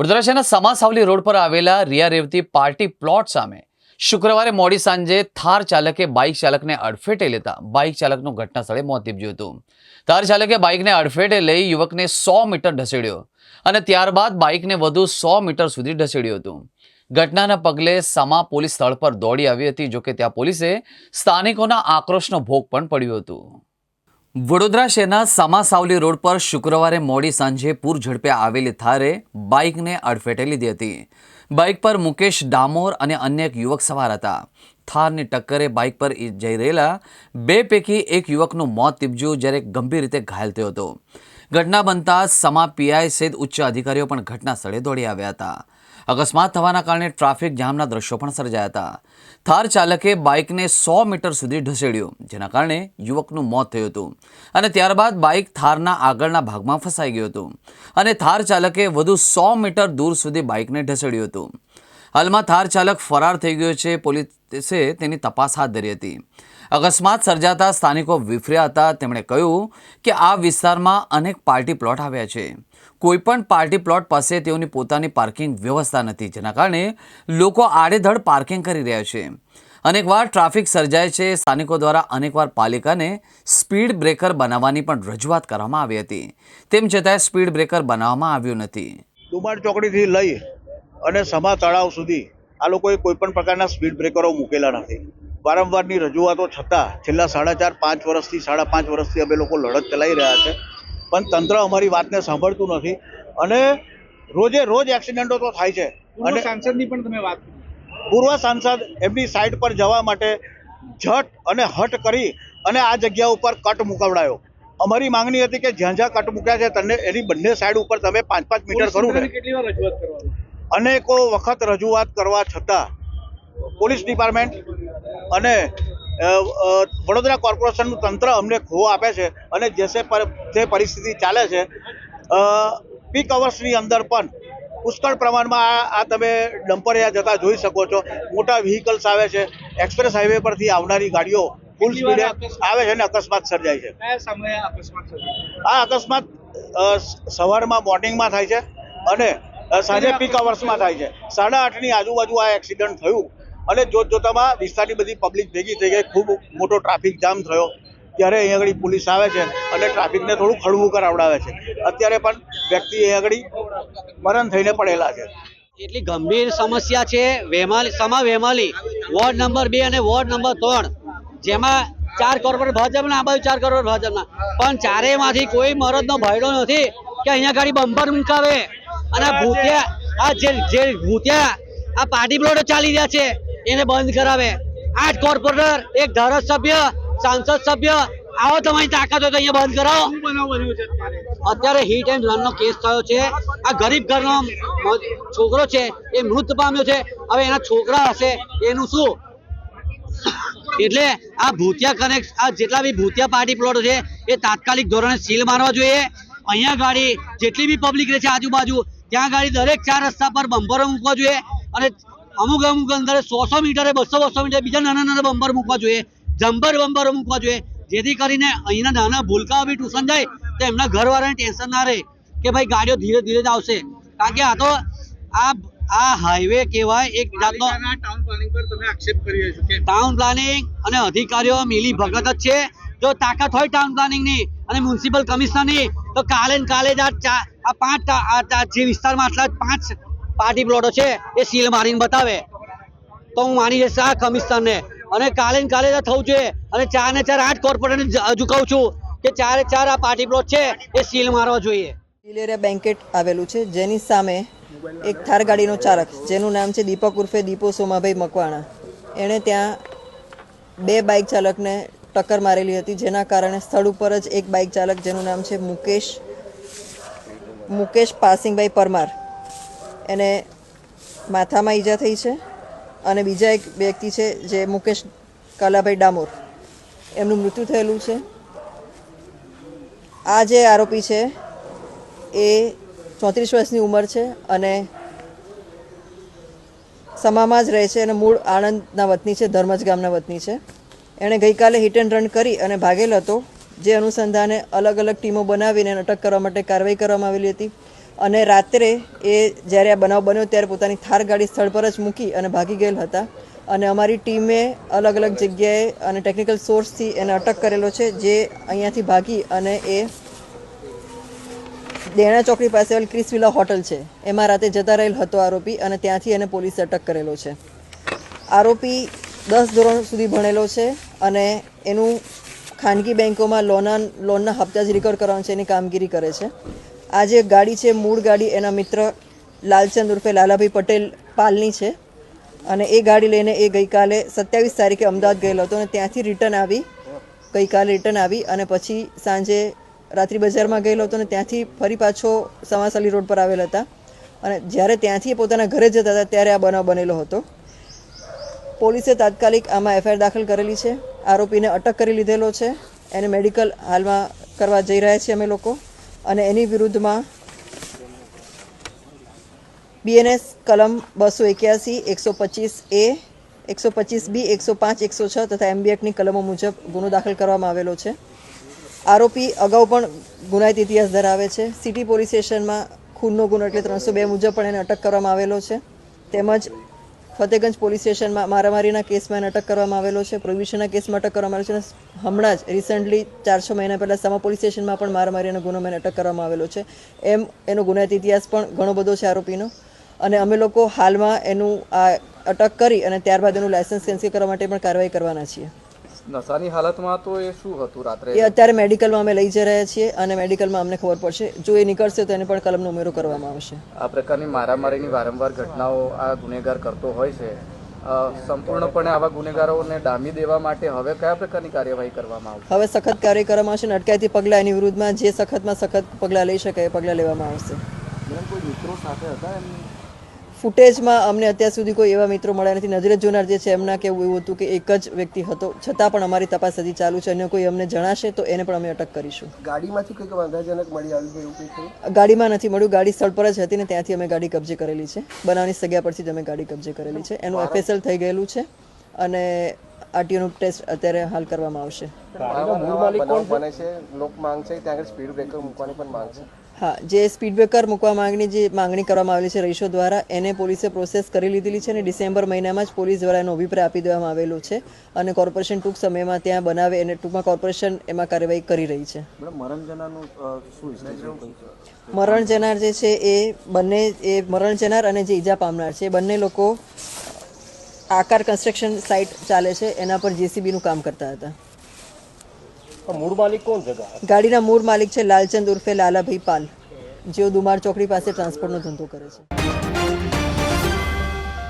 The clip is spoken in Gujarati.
વડોદરા શહેરના સમાસાવલી રોડ પર આવેલા રિયા રેવતી પાર્ટી પ્લોટ સામે શુક્રવારે મોડી સાંજે થાર ચાલકે બાઇક ચાલકને અડફેટે લેતા બાઇક ચાલકનું ઘટના સ્થળે મોત નીપજ્યું હતું. થાર ચાલકે બાઇકને અડફેટે લઈ યુવકને સો મીટર ઢસેડ્યો અને ત્યારબાદ બાઇકને વધુ સો મીટર સુધી ઢસેડ્યું હતું. ઘટનાના પગલે સમા પોલીસ સ્થળ પર દોડી આવી હતી, જોકે ત્યાં પોલીસે સ્થાનિકોના આક્રોશનો ભોગ પણ પડ્યો હતો. વડોદરા શહેરના સામાસાવલી રોડ પર શુક્રવારે મોડી સાંજે પૂર ઝડપે આવેલી થારે બાઇકને અડફેટે લીધી હતી. બાઇક પર મુકેશ ડામોર અને અન્ય એક યુવક સવાર હતા. થારની ટક્કરે બાઇક પર જઈ રહેલા બે પૈકી એક યુવકનું મોત નીપજ્યું જ્યારે ગંભીર રીતે ઘાયલ થયો હતો. ઘટના બનતા સમા પીઆઈ સહિત ઉચ્ચ અધિકારીઓ પણ ઘટના સ્થળે દોડી આવ્યા હતા. અકસ્માત થવાના કારણે ટ્રાફિક જામના દ્રશ્યો પણ સર્જાયા હતા. થાર ચાલકે બાઇકને સો મીટર સુધી ઢસેડ્યું જેના કારણે યુવકનું મોત થયું હતું. અને ત્યારબાદ બાઇક થારના આગળના ભાગમાં ફસાઈ ગયું હતું. અને થાર ચાલકે વધુ સો મીટર દૂર સુધી બાઇકને ઢસેડ્યું હતું. હાલમાં થાર ચાલક ફરાર થઈ ગયો છે, પોલીસે તેની તપાસ હાથ ધરી હતી. અકસ્માત સર્જાતા સ્થાનિકો વિફર્યા હતા. તેમણે કહ્યું કે આ વિસ્તારમાં અનેક પાર્ટી પ્લોટ આવ્યા છે. કોઈપણ પાર્ટી પ્લોટ પાસે તેઓની પોતાની પાર્કિંગ વ્યવસ્થા નથી, જેના કારણે લોકો આડેધડ પાર્કિંગ કરી રહ્યા છે. અનેકવાર ટ્રાફિક સર્જાય છે, સ્થાનિકો દ્વારા અનેકવાર પાલિકાને સ્પીડ બ્રેકર બનાવવાની પણ રજૂઆત કરવામાં આવી હતી. તેમ છતાંય સ્પીડ બ્રેકર બનાવવામાં આવ્યું નથી. ડુમાડ ચોકડીથી લઈ અને સમા તળાવ સુધી આ લોકોએ કોઈ પણ પ્રકારના સ્પીડ બ્રેકરો મૂકેલા નથી. વારંવારની રજૂઆતો છતાં છેલ્લા સાડા ચાર, પાંચ વર્ષથી, સાડા પાંચ વર્ષથી અમે લોકો લડત ચલાવી રહ્યા છે. પણ તંત્ર અમારી વાતને સાંભળતું નથી. અને રોજે રોજ એક્સિડન્ટો તો થાય છે. અને સાંસદની પણ તમે વાત પૂર્વ સાંસદ એમની સાઈડ પર જવા માટે ઝટ અને હટ કરી અને આ જગ્યા ઉપર કટ મુકાવડાયો. અમારી માંગણી હતી કે જ્યાં જ્યાં કટ મૂક્યા છે તમને એની બંને સાઈડ ઉપર તમે પાંચ પાંચ મીટર ખરું કેટલી વાર રજૂઆત અનેકો વખત રજૂઆત કરવા છતાં પોલીસ ડિપાર્ટમેન્ટ અને વડોદરા કોર્પોરેશનનું તંત્ર અમને ખો આપે છે અને જેસે પર જે પરિસ્થિતિ ચાલે છે પીક અવર્સની અંદર પણ પુષ્કળ પ્રમાણમાં આ તમે ડમ્પરિયા જતા જોઈ શકો છો. મોટા વ્હીકલ્સ આવે છે. એક્સપ્રેસ હાઈવે પરથી આવનારી ગાડીઓ ફૂલ સ્પીડે આવે છે અને અકસ્માત સર્જાય છે. આ અકસ્માત સર્જાયો? આ અકસ્માત અ, સવારમાં મોર્નિંગમાં થાય છે અને સાંજે પીક અવર્સમાં થાય છે. સાડા આઠની આજુબાજુ આ એક્સિડન્ટ થયું અને જોત જોતામાં વિસ્તારની બધી પબ્લિક ભેગી થઈ ગઈ. ખૂબ મોટો ટ્રાફિક જામ થયો. ત્યારે અહીં આગળ પોલીસ આવે છે અને ટ્રાફિકને થોડું ખડવું કરાવડાવે છે. અત્યારે પણ વ્યક્તિ અહીં આગળ મરણ થઈને પડેલા છે. એટલી ગંભીર સમસ્યા છે. વેમાલી, સમા વેમાલી, વોર્ડ નંબર બે અને વોર્ડ નંબર ત્રણ, જેમાં ચાર કરોડ ભાજપના, આ બાજુ ચાર કરોડ ભાજપના. પણ ચારેયમાંથી કોઈ મરદનો ભયડો નથી કે અહીંયા ગાડી બમ્પર મુકાવે. અને ભૂતિયા, આ જે જે ભૂતિયા, આ પાર્ટી પ્લોટો ચાલી રહ્યા છે. એને બંધ કરાવે. આઠ કોર્પોરેટર એક ધારાસભ્ય સાંસદ સભ્ય આવો તમારી તાકાત હોય તો અહીંયા બંધ કરાવો. અત્યારે હીટ એન્ડ રનનો કેસ થયો છે. આ ગરીબ ઘરનો છોકરો છે એ મૃત પામ્યો છે. હવે એના છોકરા હશે એનું શું? એટલે આ ભૂતિયા કનેક્ટ આ જેટલા બી ભૂતિયા પાર્ટી પ્લોટ છે એ તાત્કાલિક ધોરણે સીલ મારવા જોઈએ. અહીંયા ગાડી જેટલી બી પબ્લિક રહે છે આજુબાજુ ત્યાં ગાડી દરેક ચાર રસ્તા પર બમ્પરો મૂકવા જોઈએ. અને અમુક અમુક અંતરે સો સો મીટરે બસો બસો મીટરે બીજા નાના નાના બમ્પર મૂકવા જોઈએ જમ્પર બમ્પરો મૂકવા જોઈએ જેથી કરીને અહીંના નાના ભૂલકાઓ બી ટ્યુશન જાય તો એમના ઘરવાળાને ટેન્શન ના રહે કે ભાઈ ગાડીઓ ધીરે ધીરે જ આવશે. કારણ કે આ તો આ આ હાઈવે કહેવાય એક જાતનો ટાઉન પ્લાનિંગ અને અધિકારીઓ મિલી ભગત જ છે. જો તાકાત હોય ટાઉન પ્લાનિંગની અને મ્યુનિસિપલ કમિશનરની તો કાલે ને કાલે જ આ પાંચ જે વિસ્તારમાં આટલા પાંચ પાર્ટી પ્લોટો છે, એ સીલ મારીને બતાવે. તો હું માની જઈશ આ કમિશનરને. અને કાલે ને કાલે થવું જોઈએ. અને ચાર ને ચાર આઠ કોર્પોરેટર હજુ કહું છું કે ચારે ચાર આ પાર્ટી પ્લોટ છે, એ સીલ મારવા જોઈએ. ડિલેરિયા બેન્કેટ આવેલું છે, જેની સામે એક થાર ગાડીનો ચાલક, જેનું નામ છે દીપક ઉર્ફે દીપો સોમાભાઈ મકવાણા. એણે ત્યાં બે બાઇક ચાલકને ટક્કર મારેલી હતી, જેના કારણે સ્થળ ઉપર જ એક બાઇક ચાલક, જેનું નામ છે મુકેશ મુકેશ પાસિંગભાઈ પરમાર. એને માથામાં ઈજા થઈ છે અને બીજા એક વ્યક્તિ છે જે મુકેશ કાલાભાઈ ડામોર. એમનું મૃત્યુ થયેલું છે. આ જે આરોપી છે એ ચોત્રીસ વર્ષની ઉંમર છે અને સમામાં જ રહે છે અને મૂળ આણંદના વતની છે, ધર્મજ ગામના વતની છે. એણે ગઈકાલે હિટ એન્ડ રન કરી અને ભાગેલ હતો, જે અનુસંધાને અલગ અલગ ટીમો બનાવીને અટક કરવા માટે કાર્યવાહી કરવામાં આવેલી હતી. અને રાત્રે એ જ્યારે આ બનાવ બન્યો ત્યારે પોતાની થાર ગાડી સ્થળ પર જ મૂકી અને ભાગી ગયેલ હતા. અને અમારી ટીમે અલગ અલગ જગ્યાએ અને ટેકનિકલ સોર્સથી એને અટક કરેલો છે, જે અહીંયાથી ભાગી અને એ દેણા ચોકડી પાસે આવેલ ક્રિસ વિલા હોટલ છે. એમાં રાતે જતા રહેલ હતો આરોપી અને ત્યાંથી એને પોલીસે અટક કરેલો છે. આરોપી દસ ધોરણ સુધી ભણેલો છે અને એનું ખાનગી બેન્કોમાં લોના લોનના હપ્તા જ રિકવર કરવાનું છે, એની કામગીરી કરે છે. આ જે ગાડી છે, મૂળ ગાડી એના મિત્ર લાલચંદ ઉર્ફે લાલાભાઈ પટેલ પાલની છે. અને એ ગાડી લઈને એ ગઈકાલે સત્યાવીસ તારીખે અમદાવાદ ગયેલો હતો અને ત્યાંથી રિટર્ન આવી. ગઈકાલે રિટર્ન આવી અને પછી સાંજે રાત્રિ બજારમાં ગયેલો હતો અને ત્યાંથી ફરી પાછો સમાસાલી રોડ પર આવેલ હતા. અને જ્યારે ત્યાંથી પોતાના ઘરે જતા હતા, ત્યારે આ બનાવ બનેલો હતો. પોલીસે તાત્કાલિક આમાં એફઆઈઆર દાખલ કરેલી છે. આરોપીને અટક કરી લીધેલો છે. એને મેડિકલ હાલમાં કરવા જઈ રહ્યા છીએ અમે લોકો. અને એની વિરુદ્ધમાં બીએનએસ કલમ બસો એક્યાસી, એકસો પચીસ એ એકસો પચીસ બી એકસો પાંચ, એકસો છ તથા એમબીએકની કલમો મુજબ ગુનો દાખલ કરવામાં આવેલો છે. આરોપી અગાઉ પણ ગુનાહિત ઇતિહાસ ધરાવે છે. સિટી પોલીસ સ્ટેશનમાં ખૂનનો ગુનો એટલે ત્રણસો બે મુજબ પણ એને અટક કરવામાં આવેલો છે. તેમજ ફતેગંજ પોલીસ સ્ટેશનમાં મારામારીના કેસમાં એને અટક કરવામાં આવેલો છે. પ્રોહિબિશનના કેસમાં અટક કરવામાં આવેલો છે હમણાં જ રિસન્ટલી ચાર છ મહિના પહેલાં સમા પોલીસ સ્ટેશનમાં પણ મારામારીનો ગુનો મેં અટક કરવામાં આવેલો છે. એમ એનો ગુનાહિત ઇતિહાસ પણ ઘણો બધો છે આરોપીનો. અને અમે લોકો હાલમાં એનું આ અટક કરી અને ત્યારબાદ એનું લાયસન્સ કેન્સલ કરવા માટે પણ કાર્યવાહી કરવાના છીએ. નશાની હાલતમાં તો એ શું હતું રાત્રે? એ અત્યારે મેડિકલમાં અમે લઈ જઈ રહ્યા છીએ અને મેડિકલમાં અમને ખબર પડશે જો એ નીકળશે તો એને પણ કલમનો ઉમેરો કરવામાં આવશે. આ પ્રકારની મારામારીની વારંવાર ઘટનાઓ આ ગુનેગાર કરતો હોય છે. સંપૂર્ણપણે આવા ગુનેગારોને ડામી દેવા માટે હવે કયા પ્રકારની કાર્યવાહી કરવામાં આવશે? હવે સખત કાર્ય કરવામાં આવશે અને અટકાયતી પગલાં એની વિરુદ્ધમાં જે સખતમાં સખત પગલાં લઈ શકાય એ પગલાં લેવામાં આવશે. ફૂટેજમાં અમને અત્યાર સુધી કોઈ એવા મિત્રો મળ્યા નથી. નજરે જોનાર જે છે એમના કેવું એવું હતું કે એક જ વ્યક્તિ હતો. છતાં પણ અમારી તપાસ હજી ચાલુ છે. અને કોઈ અમને જણાશે તો એને પણ અમે અટક કરીશું. ગાડીમાંથી કંઈક વાંધાજનક મળી આવ્યું એવું કંઈ ગાડીમાં નથી મળ્યું. ગાડી સ્થળ પર જ હતી ને ત્યાંથી અમે ગાડી કબજે કરેલી છે. બનાવની સગ્યા પરથી જ અમે ગાડી કબજે કરેલી છે. એનું એફએસએલ થઈ ગયેલું છે અને આરટીઓનું ટેસ્ટ અત્યારે હાલ કરવામાં આવશે. કોણ બને છે? લોક માંગ છે ત્યાં આગળ સ્પીડ બ્રેકર મૂકવાની પણ માંગ છે હા જે સ્પીડ બ્રેકર મૂકવા માંગણી જે માંગણી કરવામાં આવેલી છે રહીશો દ્વારા એને પોલીસે પ્રોસેસ કરી લીધેલી છે અને ડિસેમ્બર મહિનામાં જ પોલીસ દ્વારા એનો અભિપ્રાય આપી દેવામાં આવેલો છે અને કોર્પોરેશન ટૂંક સમયમાં ત્યાં બનાવે અને ટૂંકમાં કોર્પોરેશન એમાં કાર્યવાહી કરી રહી છે. મરણ જનાર જે છે એ બંને એ મરણ જનાર અને જે ઈજા પામનાર છે એ બંને લોકો આકાર કન્સ્ટ્રક્શન સાઇટ ચાલે છે એના પર જેસીબીનું કામ કરતા હતા. મૂળ માલિક કોણ છે? ગાડીના મૂળ માલિક છે લાલચંદ ઉર્ફે લાલાભાઈ પાલ. જેઓ દુમાર ચોકડી પાસે ટ્રાન્સપોર્ટનો ધંધો કરે છે.